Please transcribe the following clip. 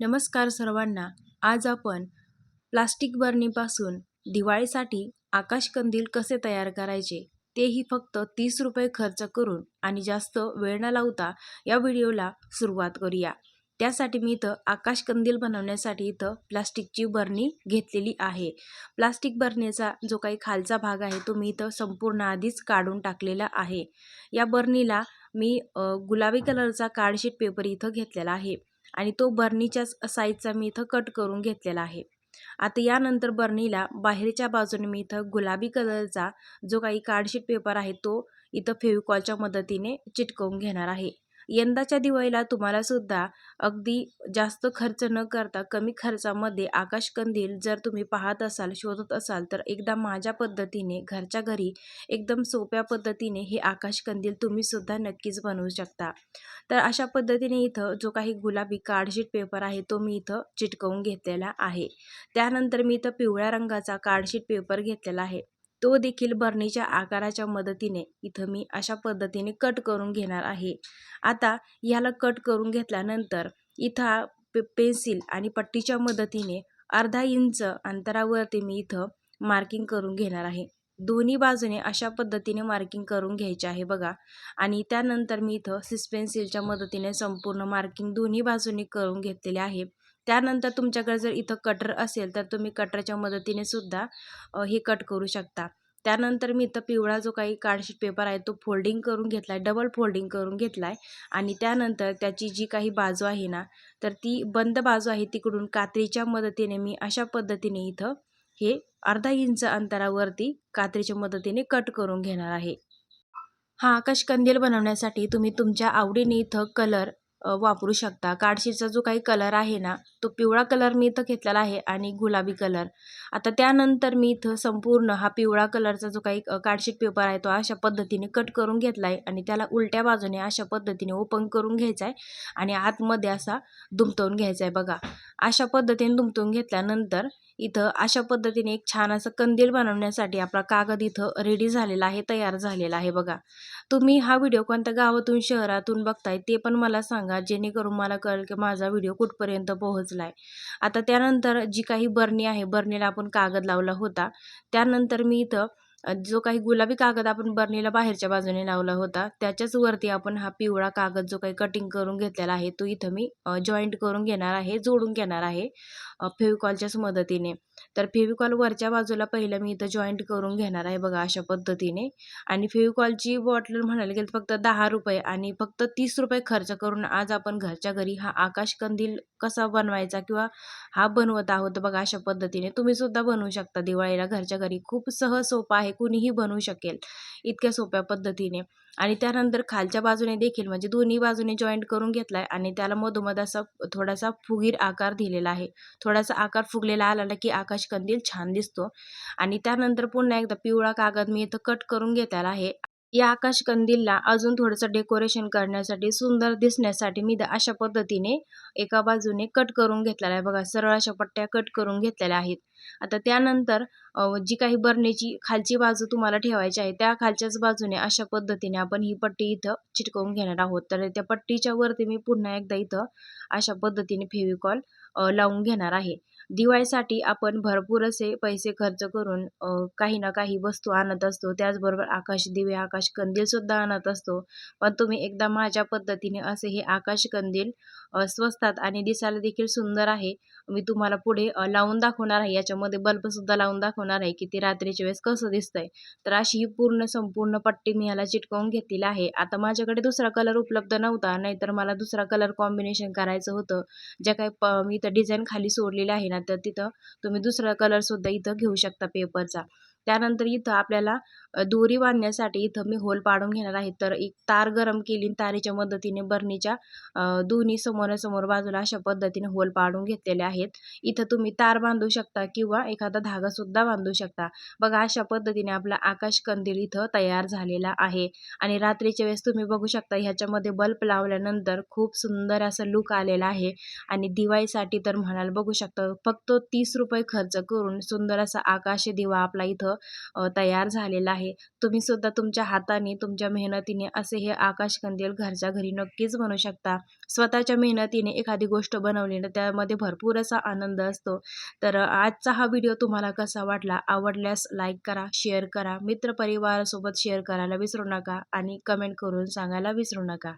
नमस्कार सर्वांना. आज आपण प्लास्टिक बरणीपासून दिवाळीसाठी आकाशकंदील कसे तयार करायचे तेही फक्त तीस रुपये खर्च करून आणि जास्त वेळ न लावता या व्हिडिओला सुरुवात करूया. त्यासाठी मी इथं आकाशकंदील बनवण्यासाठी इथं प्लास्टिकची बरणी घेतलेली आहे. प्लास्टिक बरणीचा जो काही खालचा भाग आहे तो मी इथं संपूर्ण आधीच काढून टाकलेला आहे. या बरणीला मी गुलाबी कलरचा कार्डशीट पेपर इथं घेतलेला आहे. आणि तो बर्नीच्याच साईजचा मी इथं कट करून घेतलेला आहे. आता यानंतर बर्नीला बाहेरच्या बाजूने मी इथं गुलाबी कलरचा जो काही कार्डशीट पेपर आहे तो इथं फेविकॉलच्या मदतीने चिटकवून घेणार आहे. यंदाच्या दिवाळीला तुम्हाला सुद्धा अगदी जास्त खर्च न करता कमी खर्चामध्ये आकाशकंदील जर तुम्ही पाहत असाल शोधत असाल तर एकदा माझ्या पद्धतीने घरच्या घरी एकदम सोप्या पद्धतीने हे आकाशकंदील तुम्ही सुद्धा नक्कीच बनवू शकता. तर अशा पद्धतीने इथं जो काही गुलाबी कार्डशीट पेपर आहे तो मी इथं चिटकवून घेतलेला आहे. त्यानंतर मी इथं पिवळ्या रंगाचा कार्डशीट पेपर घेतलेला आहे. तो देखील बरणीच्या आकाराच्या मदतीने इथं मी अशा पद्धतीने कट करून घेणार आहे. आता ह्याला कट करून घेतल्यानंतर इथं पे पेन्सिल आणि पट्टीच्या मदतीने अर्धा इंच अंतरावरती मी इथं मार्किंग करून घेणार आहे. दोन्ही बाजूने अशा पद्धतीने मार्किंग करून घ्यायचे आहे बघा. आणि त्यानंतर मी इथं सिस्पेन्सिलच्या मदतीने संपूर्ण मार्किंग दोन्ही बाजूने करून घेतलेले आहे. त्यानंतर तुमच्याकडे जर इथं कटर असेल तर तुम्ही कटरच्या मदतीने सुद्धा हे कट करू शकता. त्यानंतर मी इथं पिवळा जो काही कार्डशीट पेपर आहे तो फोल्डिंग करून घेतला आहे डबल फोल्डिंग करून घेतला आहे आणि त्यानंतर त्याची जी काही बाजू आहे ना तर ती बंद बाजू आहे तिकडून कात्रीच्या मदतीने मी अशा पद्धतीने इथं हे अर्धा इंच अंतरावरती कात्रीच्या मदतीने कट करून घेणार आहे. हा आकाशकंदील बनवण्यासाठी तुम्ही तुमच्या आवडीने इथं कलर वापरू शकता. कार्डशीटचा जो काही कलर आहे ना तो पिवळा कलर मी इथं घेतलेला आहे आणि गुलाबी कलर. आता त्यानंतर मी इथं संपूर्ण हा पिवळा कलरचा जो काही कार्डशीट पेपर आहे तो अशा पद्धतीने कट करून घेतला आहे आणि त्याला उलट्या बाजूने अशा पद्धतीने ओपन करून घ्यायचा आहे आणि आतमध्ये असा दुमतवून घ्यायचा आहे बघा. अशा पद्धतीने दुमतवून घेतल्यानंतर इथं अशा पद्धतीने एक छान असं कंदील बनवण्यासाठी आपला कागद इथं रेडी झालेला आहे तयार झालेला आहे बघा. तुम्ही हा व्हिडिओ कोणत्या गावातून शहरातून बघताय ते पण मला सांगा जेणेकरून मला कळेल की माझा व्हिडिओ कुठपर्यंत पोहोचला आहे आता त्यानंतर जी काही बरणी आहे बरणीला आपण कागद लावला होता त्यानंतर मी इथं जो काही गुलाबी कागद आपण बर्नीला बाहेरच्या बाजूने लावला होता त्याच्याच वरती आपण हा पिवळा कागद जो काही कटिंग करून घेतलेला आहे तो इथं मी जॉईंट करून घेणार आहे जोडून घेणार आहे फेविकॉलच्याच मदतीने. तर फेविकॉल वरच्या बाजूला पहिलं मी इथं जॉईंट करून घेणार आहे बघा अशा पद्धतीने. आणि फेविकॉलची बॉटल म्हणायला गेलं फक्त दहा रुपये आणि फक्त तीस रुपये खर्च करून आज आपण घरच्या घरी हा आकाश कंदील कसा बनवायचा किंवा हा बनवत आहोत बघा अशा पद्धतीने. तुम्ही सुद्धा बनवू शकता. दिवाळीला घरच्या घरी खूप सहज सोपा आहे. कुणीही बनवू शकेल इतक्या सोप्या पद्धतीने. आणि त्यानंतर खालच्या बाजूने देखील म्हणजे दोन्ही बाजूने जॉईंट करून घेतला आहे आणि त्याला मधोमध असा थोडासा फुगीर आकार दिलेला आहे. थोडासा आकार फुगलेला आला की आकाश कंदील छान दिसतो. आणि त्यानंतर पुन्हा एकदा पिवळा कागद मी इथं कट करून घेतला आहे. या आकाश कंदीलला अजून थोडंसं डेकोरेशन करण्यासाठी सुंदर दिसण्यासाठी मी अशा पद्धतीने एका बाजूने कट करून घेतलेला आहे. बघा सरळ अशा पट्ट्या कट करून घेतलेल्या आहेत. आता त्यानंतर जी काही बरणीची खालची बाजू तुम्हाला ठेवायची आहे त्या खालच्याच बाजूने अशा पद्धतीने आपण ही पट्टी इथं चिटकवून घेणार आहोत. तर त्या पट्टीच्या वरती मी पुन्हा एकदा इथं अशा पद्धतीने फेविकॉल लावून घेणार आहे. दिवाळीसाठी आपण भरपूर असे पैसे खर्च करून काही ना काही वस्तू आणत असतो. त्याचबरोबर आकाश दिवे आकाश कंदील सुद्धा आणत असतो. पण तुम्ही एकदा माझ्या पद्धतीने असे हे आकाश कंदील स्वस्तात आणि दिसायला देखील सुंदर आहे. मी तुम्हाला पुढे लावून दाखवणार आहे. याच्यामध्ये बल्बसुद्धा लावून दाखवणार आहे की ते रात्रीच्या वेळेस कसं दिसतंय. तर अशी ही पूर्ण संपूर्ण पट्टी मी ह्याला चिटकवून घेतलेली आहे. आता माझ्याकडे दुसरा कलर उपलब्ध नव्हता. नाहीतर मला दुसरा कलर कॉम्बिनेशन करायचं होतं. ज्या काही प मी इथं डिझाईन खाली सोडलेली आहे ना तर तिथं तुम्ही दुसरा कलरसुद्धा इथं घेऊ शकता पेपरचा त्यानंतर इथं आपल्याला दोरी बांधण्यासाठी इथं मी होल पाडून घेणार आहे. तर एक तार गरम केली तारीच्या मदतीने बरणीच्या दोन्ही समोरासमोर बाजूला अशा पद्धतीने होल पाडून घेतलेले आहेत. इथं तुम्ही तार बांधू शकता किंवा एखादा धागा सुद्धा बांधू शकता. बघा अशा पद्धतीने आपला आकाश कंदील इथं तयार झालेला आहे. आणि रात्रीच्या वेळेस तुम्ही बघू शकता ह्याच्यामध्ये बल्ब लावल्यानंतर खूप सुंदर असं लुक आलेला आहे. आणि दिवाळीसाठी तर म्हणाल बघू शकता फक्त तीस रुपये खर्च करून सुंदर असा आकाश दिवा आपला इथं तयार झालेला आहे. तुम्ही सुद्धा तुमच्या हाताने तुमच्या मेहनतीने असे हे आकाशकंदील घरच्या घरी नक्कीच बनवू शकता. स्वतःच्या मेहनतीने एखादी गोष्ट बनवली ना त्यामध्ये भरपूर असा आनंद असतो. तर आजचा हा व्हिडिओ तुम्हाला कसा वाटला? आवडल्यास लाईक करा शेअर करा. मित्रपरिवारासोबत शेअर करायला विसरू नका आणि कमेंट करून सांगायला विसरू नका.